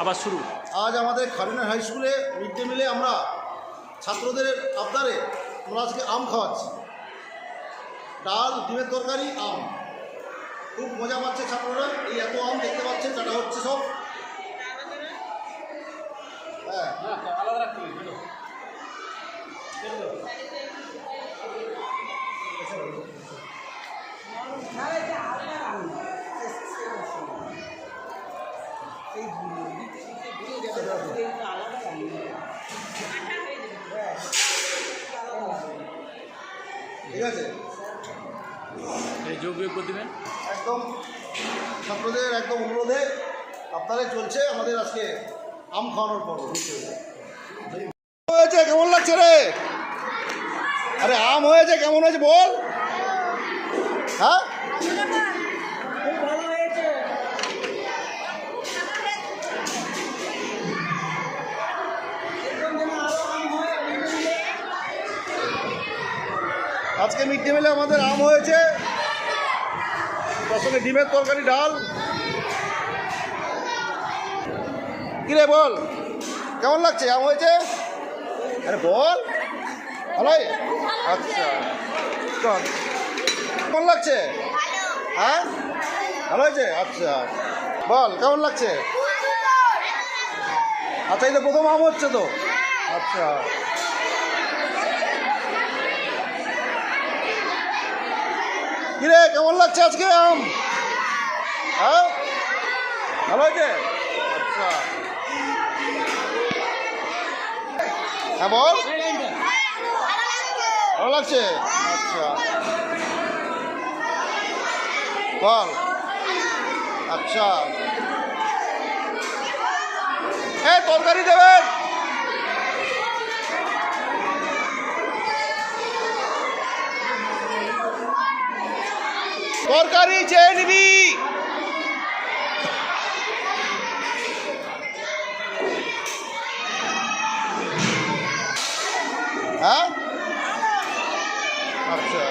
আবার শুরু। আজ আমাদের খালিনা হাই স্কুলে মিড ডে মিলে আমরা ছাত্রদের আবদারে আমরা আজকে আম খাওয়াচ্ছি। ডাল ডিমের তরকারি আম। খুব মজা পাচ্ছে ছাত্ররা। এই এত আম দেখতে পাচ্ছেন কাটা হচ্ছে সব। হ্যাঁ। ঠিক আছে? এই যোগ বিয়োগ দিবেন? একদম ছাত্রদের একদম অনুরোধে আপনারাই চলছে আমাদের আজকে আম খাওয়ানোর পর্ব হয়েছে কেমন লাগছে রে? আরে আম হয়েছে কেমন হয়েছে বল? হ্যাঁ? আজকে মিড ডে মিলে আমাদের আম হয়েছে। তার সঙ্গে ডিমের তরকারি, ডাল। কিরে বল? কেমন লাগছে? আম হয়েছে? আরে বল। ভালোই? আচ্ছা। কেমন লাগছে? হ্যাঁ? ভালো হয়েছে? আচ্ছা। বল, কেমন লাগছে? আচ্ছা এই তো প্রথম আম হচ্ছে তো। আচ্ছা। কিরে, কেমন লাগছে আজকে আম? হ্যাঁ? ভালো হয়েছে? আচ্ছা। হ্যাঁ বল। ভালো লাগছে? আচ্ছা। বল। আচ্ছা। হ্যাঁ তরকারি দেবেন? সরকারি চেয়ে নিবি হ্যাঁ? আচ্ছা।